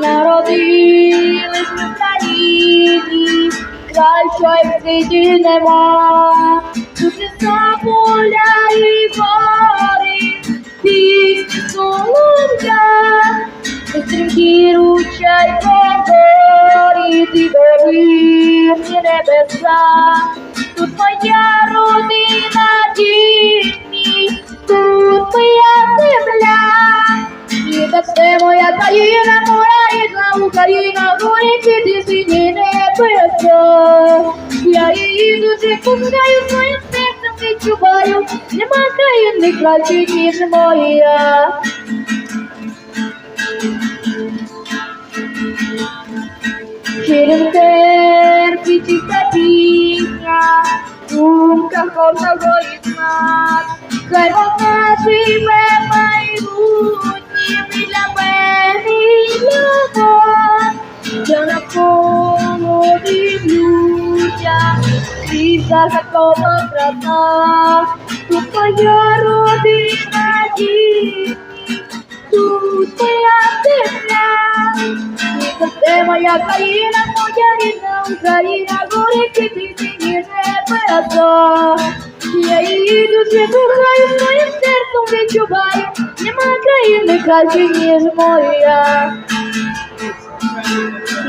народились в Україні, кращої світі нема, тут ліса, поля і гори, пісні солом'я, стрімкі ручай прозорі, ти довірні небеса, тут моя родина дітні, тут моя земля, і це все моя країна моя рідна Україна, горі квіти сині небеса. Я її дуже кохаю, своїм серцем відчуваю, нема країни краще, ніж моя. Через терпі чиста пісня, думка кожного із нас, хай вона живе навколо людям, і загадкова краса, тут моя родина дім, тут моя земля. Це моя країна, моя рідна Україна, гори квіти сині небеса. Я її дуже кохаю, своїм серцем відчуваю, нема країни краще, ніж моя.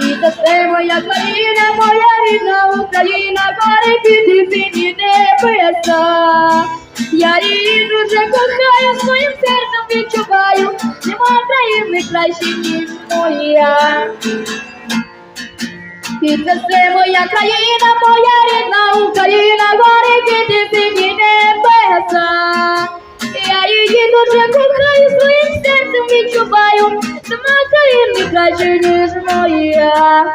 І це моя країна, моя рідна Україна, гори квіти сині небеса. Я її дуже кохаю, своїм серцем відчуваю, нема країни краще, ніж моя. І це все моя країна, моя рідна Україна, гори квіти сині небеса. Я її дуже кохаю, своїм серцем відчуваю, нема країни краще, ніж моя.